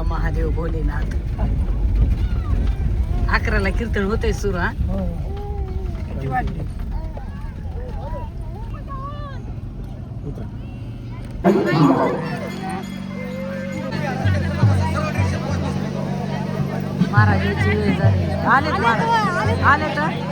महादेव भोलेनाथ. अकराला कीर्तन होतंय सुरू हा? महाराजांची वेळ झाली. महाराज. आले तर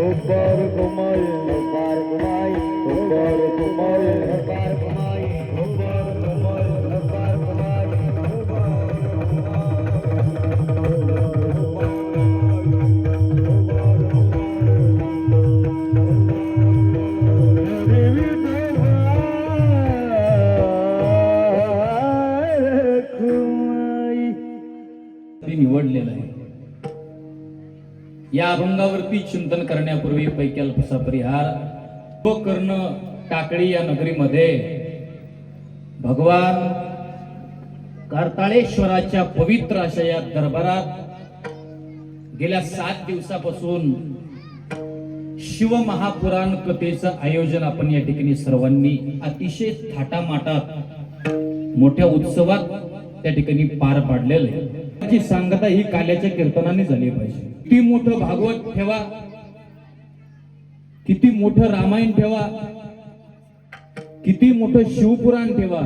ওপার ঘুমায় ওপার ঘুমায় ওপার ঘুমায় ওপার या अभंगावरती चिंतन करण्यापूर्वी पैकी अल्पसा परिहार. व कर्ण टाकळी या नगरीमध्ये भगवान कार्ताळेश्वराच्या पवित्र अशा या दरबारात गेल्या सात दिवसापासून शिव महापुराण कथेचं आयोजन आपण या ठिकाणी सर्वांनी अतिशय थाटामाटात मोठ्या उत्सवात त्या ठिकाणी पार पाडलेलं आहे. त्याची सांगता ही काल्याच्या कीर्तनाने झाली पाहिजे. किती मोठं भागवत ठेवा. किती मोठं रामायण ठेवा. किती मोठं शिवपुराण ठेवा.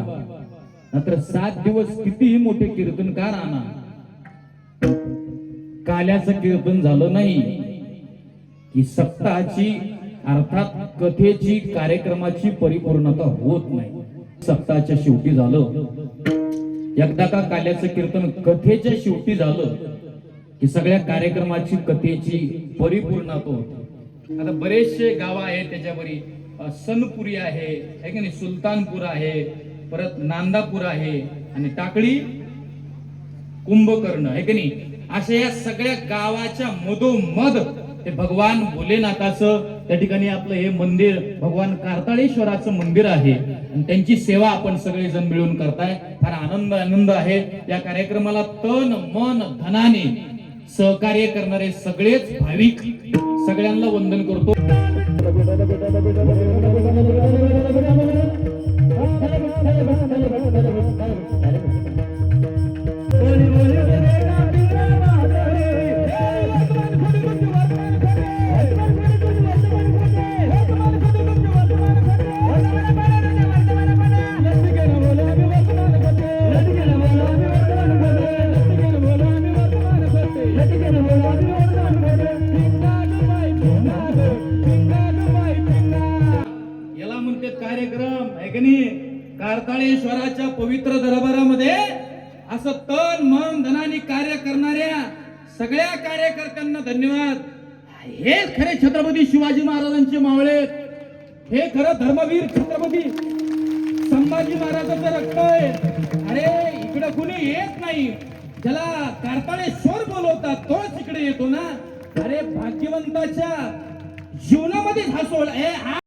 नंतर सात दिवस कितीही मोठे कीर्तनकार आणा. काल्याचं कीर्तन झालं नाही की सप्ताहाची अर्थात कथेची कार्यक्रमाची परिपूर्णता होत नाही. सप्ताहाच्या शेवटी झालं. एकदा का काल्याचं कीर्तन कथेच्या शेवटी झालं की सगळ्या कार्यक्रमाची कथेची परिपूर्णता होते. आता बरेचसे गाव आहेत त्याच्यावरी सनपुरी आहे है की नाही सुलतानपूर आहे परत नांदापूर आहे आणि टाकळी कुंभकर्ण आहे की नाही? अशा या सगळ्या गावाच्या मधोमध ते भगवान भोलेनाथाचं त्या ठिकाणी आपलं हे मंदिर भगवान कार्ताळेश्वराचं मंदिर आहे. आणि त्यांची सेवा आपण सगळेजण मिळून करताय. फार आनंद आनंद आहे. या कार्यक्रमाला तन मन धनाने सहकार्य करणारे सगळेच भाविक सगळ्यांना वंदन करतो. कार्यक्रम आहे की नाही? कार्ताळेश्वराच्या पवित्र दरबारामध्ये असं तन मन धनाने कार्य करणाऱ्या सगळ्या कार्यकर्त्यांना धन्यवाद. हे खरे छत्रपती शिवाजी महाराजांचे मावळे हे खरं धर्मवीर छत्रपती संभाजी महाराजांचं रक्त आहे. अरे इकडे कुणी येत नाही. ज्याला कार्ताळेश्वर बोलवतात तोच इकडे येतो ना. अरे भाग्यवंताच्या जीवनामध्ये हा सोहळा हा